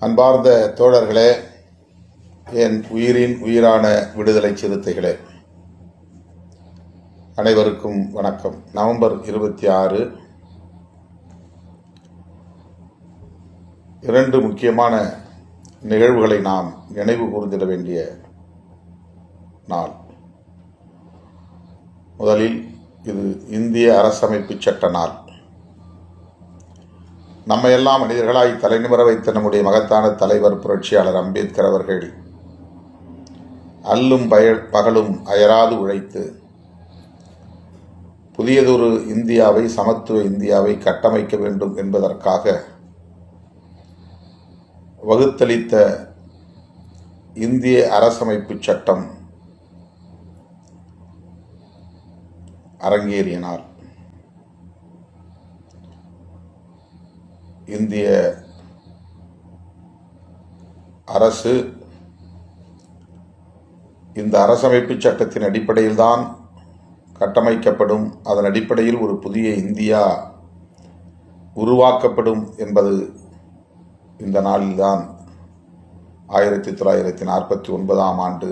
அன்பார்ந்த தோழர்களே என் உயிரின் உயிரான விடுதலை சிறுத்தைகளே அனைவருக்கும் வணக்கம். நவம்பர் இருபத்தி ஆறு இரண்டு முக்கியமான நிகழ்வுகளை நாம் நினைவு கூர்ந்திட வேண்டிய நாள். முதலில் இது இந்திய அரசமைப்பு சட்ட நாள். நம்மையெல்லாம் மனிதர்களாய் தலைநிமிர வைத்த நம்முடைய மகத்தான தலைவர் புரட்சியாளர் அம்பேத்கர் அவர்கள் அல்லும் பய பகலும் அயராது உழைத்து புதியதொரு இந்தியாவை சமத்துவ இந்தியாவை கட்டமைக்க வேண்டும் என்பதற்காக வகுத்தளித்த இந்திய அரசமைப்பு சட்டம் அரங்கேறினார் நாள் இந்திய அரசு இந்த அரசமைப்பு சட்டத்தின் அடிப்படையில் தான் கட்டமைக்கப்படும். அதன் அடிப்படையில் ஒரு புதிய இந்தியா உருவாக்கப்படும் என்பது இந்த நாளில்தான் ஆயிரத்தி தொள்ளாயிரத்தி நாற்பத்தி ஒன்பதாம் ஆண்டு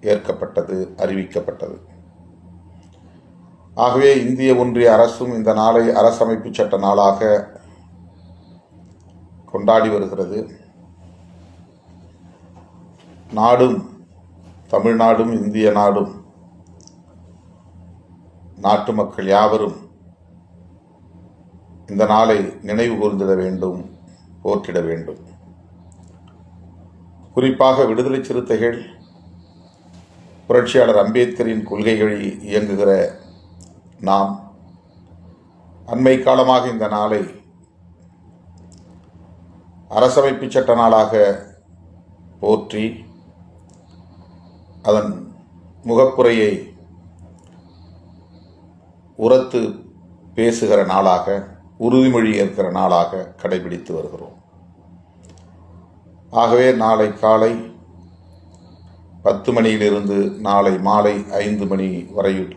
ஏற்கப்பட்டது அறிவிக்கப்பட்டது. ஆகவே இந்திய ஒன்றிய அரசும் இந்த நாளை அரசமைப்பு சட்ட நாளாக கொண்டாடி வருகிறது. நாடும் தமிழ்நாடும் இந்திய நாடும் நாட்டு மக்கள் யாவரும் இந்த நாளை நினைவு கூர்ந்திட வேண்டும் போற்றிட வேண்டும். குறிப்பாக விடுதலை சிறுத்தைகள் புரட்சியாளர் அம்பேத்கரின் கொள்கைகளில் இயங்குகிற நாம் அண்மை காலமாக இந்த நாளை அரசமைப்பு சட்ட நாளாக போற்றி அதன் முகப்புரையை உரத்து பேசுகிற நாளாக உறுதிமொழி ஏற்கிற நாளாக கடைபிடித்து வருகிறோம். ஆகவே நாளை காலை பத்து மணியிலிருந்து நாளை மாலை ஐந்து மணி வரையில்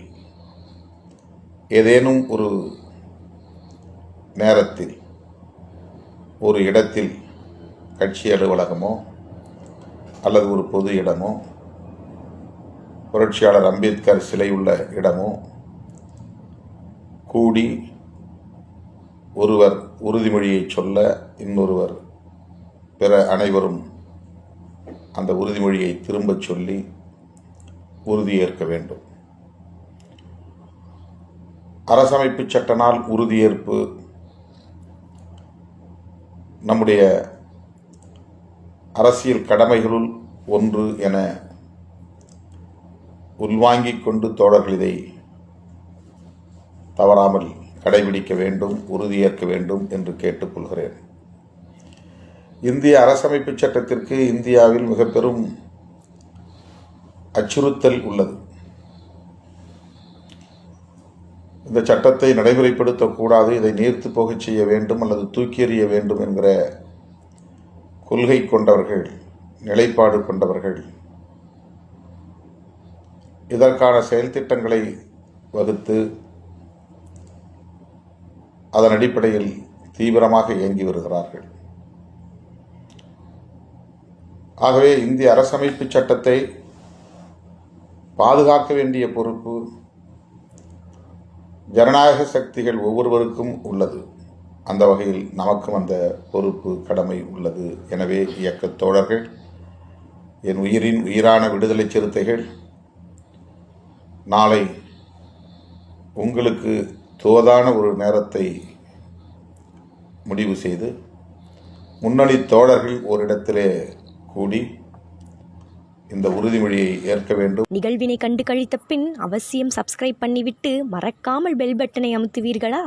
ஏதேனும் ஒரு நேரத்தில் ஒரு இடத்தில் கட்சி அலுவலகமோ அல்லது ஒரு பொது இடமோ புரட்சியாளர் அம்பேத்கர் சிலை உள்ள இடமோ கூடி ஒருவர் உறுதிமொழியை சொல்ல இன்னொருவர் பிற அனைவரும் அந்த உறுதிமொழியை திரும்பச் சொல்லி உறுதியேற்க வேண்டும். அரசமைப்பு சட்ட நாள் உறுதியேற்பு நம்முடைய அரசியல் கடமைகளுள் ஒன்று என உள்வாங்கிக் கொண்டு தோழர்கள் இதை தவறாமல் கடைபிடிக்க வேண்டும் உறுதியேற்க வேண்டும் என்று கேட்டுக்கொள்கிறேன் இந்திய அரசமைப்பு சட்டத்திற்கு இந்தியாவில் மிக பெரும் அச்சுறுத்தல் உள்ளது. இந்த சட்டத்தை நடைமுறைப்படுத்தக்கூடாது இதை நீர்த்து போகச் செய்ய வேண்டும் அல்லது தூக்கி எறிய வேண்டும் என்கிற கொள்கை கொண்டவர்கள் நிலைப்பாடு கொண்டவர்கள். இதற்கான செயல்திட்டங்களை வகுத்து அதன் அடிப்படையில் தீவிரமாக இயங்கி வருகிறார்கள். ஆகவே இந்திய அரசமைப்பு சட்டத்தை பாதுகாக்க வேண்டிய பொறுப்பு ஜனநாயக சக்திகள் ஒவ்வொருவருக்கும் உள்ளது. அந்த வகையில் நமக்கும் அந்த பொறுப்பு கடமை உள்ளது. எனவே இயக்கத் தோழர்கள் என் உயிரின் உயிரான விடுதலை சிறுத்தைகள் நாளை உங்களுக்கு தோதான ஒரு நேரத்தை முடிவு செய்து முன்னணி தோழர்கள் ஓரிடத்திலே கூடி இந்த உறுதிமொழியை ஏற்க வேண்டும். நிகழ்வினை கண்டு கழித்த பின் அவசியம் சப்ஸ்கிரைப் பண்ணிவிட்டு மறக்காமல் பெல் பட்டனை அமுத்துவீர்களா?